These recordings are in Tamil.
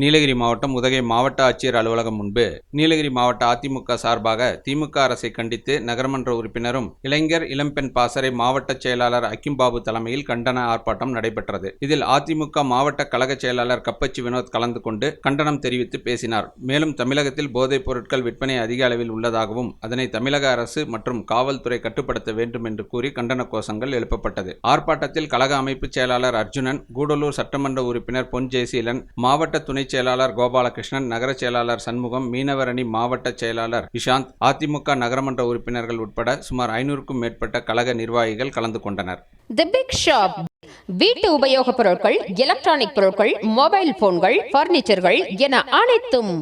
நீலகிரி மாவட்டம் உதகை மாவட்ட ஆட்சியர் அலுவலகம் முன்பு நீலகிரி மாவட்ட அதிமுக சார்பாக திமுக அரசை கண்டித்து நகரமன்ற உறுப்பினரும் இளைஞர் இளம்பெண் பாசறை மாவட்ட செயலாளர் அக்கிம்பாபு தலைமையில் கண்டன ஆர்ப்பாட்டம் நடைபெற்றது. இதில் அதிமுக மாவட்ட கழக செயலாளர் கப்பச்சி வினோத் கலந்து கொண்டு கண்டனம் தெரிவித்து பேசினார். மேலும் தமிழகத்தில் போதைப் பொருட்கள் விற்பனை அதிக அளவில் உள்ளதாகவும் அதனை தமிழக அரசு மற்றும் காவல்துறை கட்டுப்படுத்த வேண்டும் என்று கூறி கண்டன கோஷங்கள் எழுப்பப்பட்டது. ஆர்ப்பாட்டத்தில் கழக அமைப்பு செயலாளர் அர்ஜுனன் கூடலூர் சட்டமன்ற உறுப்பினர் பொன் ஜெயசீலன் மாவட்ட துணை துணைச் செயலாளர் கோபாலகிருஷ்ணன் நகர செயலாளர் சண்முகம் மீனவர் அணி மாவட்ட செயலாளர் விஷாந்த் அதிமுக நகரமன்ற உறுப்பினர்கள் உட்பட சுமார் ஐநூறுக்கும் மேற்பட்ட கழக நிர்வாகிகள் கலந்து கொண்டனர். தி பிக் ஷாப் வீட்டு உபயோகப் பொருட்கள் எலக்ட்ரானிக் பொருட்கள் மொபைல் போன்கள் பர்னிச்சர்கள் என அனைத்தும்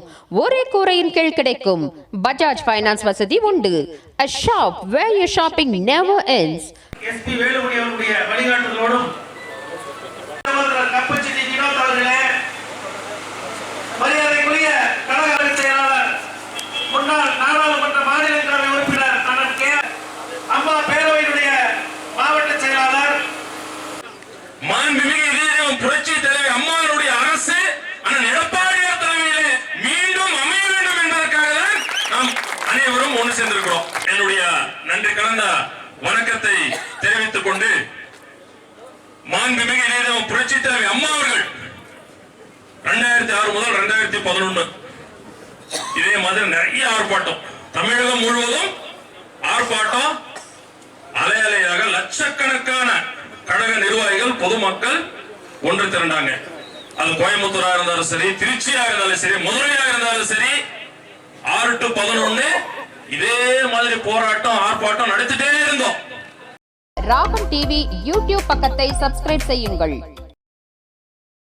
ஒரே கூரையின் கீழ் கிடைக்கும். பஜாஜ் ஃபைனான்ஸ் வசதி உண்டு. A shop where you shopping never ends. SP Velumani அவருடைய வழிகாட்டுதலோடும் சகோதரர் கப்பச்சி டி. வினோத் அவர்களே மரியாதைக்குரிய கழக அமைப்பு செயலாளர் முன்னாள் நாடாளுமன்ற மாநிலங்களவை உறுப்பினர் அண்ணன் கே அம்மா பேரவையினுடைய மாவட்ட செயலாளர் மாண்புமிகு இதயம் புரட்சி தலைவர் அம்மாவுடைய அரசு அண்ணன் எடப்பாடியார் தலைமையிலே மீண்டும் அமைய வேண்டும் என்பதற்காக தான் நாம் அனைவரும் ஒன்று சேர்ந்திருக்கிறோம். என்னுடைய நன்றி கலந்த வணக்கத்தை தெரிவித்துக் கொண்டு மாண்புமிகு இதயம் புரட்சி தலைவி அம்மா அவர்கள் ரெண்டாயிரத்தி ஆறு முதல் ரெண்டாயிரத்தி பதினொன்று இதே மாதிரி நிறைய ஆர்ப்பாட்டம். தமிழகம் முழுவதும் ஆர்ப்பாட்டம் அலை அலையாக லட்சக்கணக்கான கழக நிர்வாகிகள் பொதுமக்கள் ஒன்று திரண்டாங்க. அது கோயம்புத்தூராக இருந்தாலும் சரி திருச்சியாக இருந்தாலும் சரி மதுரையாக இருந்தாலும் சரி ஆறு டு பதினொன்னு இதே மாதிரி போராட்டம் ஆர்ப்பாட்டம் நடத்திட்டே இருந்தோம். ராகம் டிவி யூடியூப் பக்கத்தை சப்ஸ்கிரைப் செய்யுங்கள்.